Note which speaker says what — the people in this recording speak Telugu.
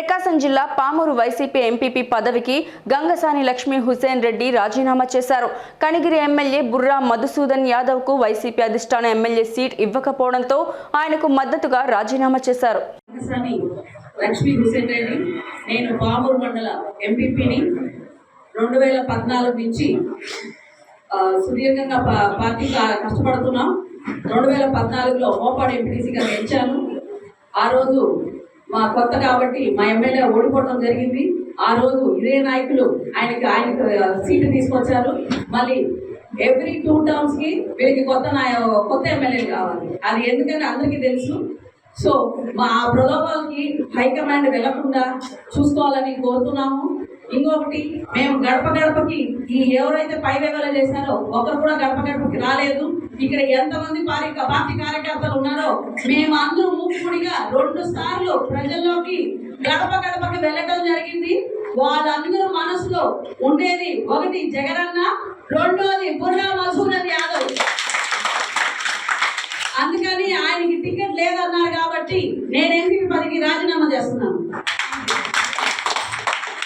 Speaker 1: ప్రకాశం జిల్లా పామూరు వైసీపీ ఎంపీపీ పదవికి గంగసాని లక్ష్మీ హుసేన్ రెడ్డి రాజీనామా చేశారు. కనిగిరి ఎమ్మెల్యే బుర్రా మధుసూదన్ యాదవ్కు వైసీపీ అధిష్టాన ఎమ్మెల్యే సీట్ ఇవ్వకపోవడంతో ఆయనకు మద్దతుగా రాజీనామా చేశారు.
Speaker 2: లక్ష్మీ హుసేన్ రెడ్డి నేను పామూరు మండల ఎంపీపీని రెండు వేల పద్నాలుగు నుంచి సుదీర్ఘంగా పార్టీ కష్టపడుతున్నాం. రెండు వేల పద్నాలుగులో మోపాడు ఎంపీటీసీగా గెలిచాను. ఆ రోజు మా కొత్త కాబట్టి మా ఎమ్మెల్యే ఓడిపోవడం జరిగింది. ఆ రోజు ఇదే నాయకులు ఆయనకి ఆయనకు సీటు తీసుకొచ్చారు. మళ్ళీ ఎవ్రీ టూ టర్మ్స్కి వీళ్ళకి కొత్త నాయ కొత్త ఎమ్మెల్యే కావాలి. అది ఎందుకని అందరికీ తెలుసు. సో మా ప్రలోభాలకి హైకమాండ్ వెళ్ళకుండా చూసుకోవాలని కోరుతున్నాము. ఇంకొకటి మేము గడప గడపకి ఈ ఎవరైతే పై వేగాలు చేశారో ఒకరు కూడా గడప గడపకి రాలేదు. ఇక్కడ ఎంతమంది పార్టీ పార్టీ కార్యక్రమం ఉన్నారో మేము మూకుడిగా రెండు సార్లు ప్రజల్లోకి గడప గడపకి వెళ్ళటం జరిగింది. వాళ్ళందరూ మనసులో ఉండేది ఒకటి జగనన్న రెండోది బుర్రా మసూదన్ యాదవ్. అందుకని ఆయనకి టికెట్ లేదన్నారు కాబట్టి నేను ఎంపీ రాజీనామా చేస్తున్నాను.